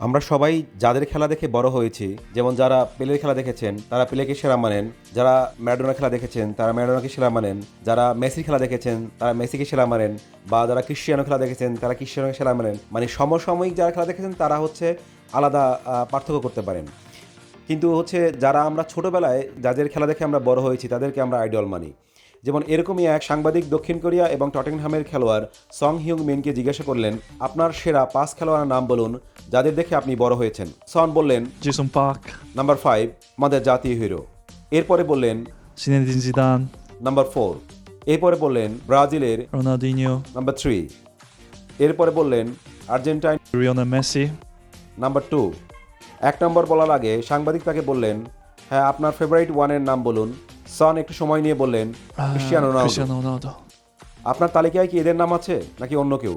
আমরা সবাই যাদের খেলা দেখে বড় হয়েছি, যেমন যারা পেলের খেলা দেখেছেন, তারা পেলেকে সেরা মানেন। যারা ম্যারাডোনার খেলা দেখেছেন, তারা ম্যারাডোনাকে সেরা মানেন। যারা মেসির খেলা দেখেছেন, তারা মেসিকে সেরা মানেন। বা যারা ক্রিশ্চিয়ানো খেলা দেখেছেন, তারা ক্রিশ্চিয়ানোকে সেরা মানেন। মানে সমসাময়িক যারা খেলা দেখেছেন, তারা হচ্ছে আলাদা পার্থক্য করতে পারেন। কিন্তু হচ্ছে যারা আমরা ছোটোবেলায়, যাদের খেলা দেখে আমরা বড় হয়েছি, তাদেরকে আমরা আইডল মানি। যেমন এরকমই এক সাংবাদিক দক্ষিণ কোরিয়া এবং টটেনহামের খেলোয়াড় সং হিউং মিনকে জিজ্ঞাসা করলেন আপনার সেরা পাঁচ খেলোয়াড়ের নাম বলুন যাদের দেখে আপনি বড় হয়েছেন? সন বললেন জেসন পার্ক নাম্বার ফাইভ আমাদের জাতীয় হিরো। এরপরে বললেন সিনেদিন জিদান। Number four. এরপরে বললেন ব্রাজিলের। রোনালদিনিও। Number three. এরপরে বললেন আর্জেন্টাইন। রিওনা মেসি। Number two. এক নম্বর বলার আগে সাংবাদিক তাকে বললেন হ্যাঁ আপনার ফেভারিট ওয়ানের নাম বলুন। সন একটু সময় নিয়ে বললেন রোনালদো। আপনার তালিকায় কি এদের নাম আছে নাকি অন্য কেউ?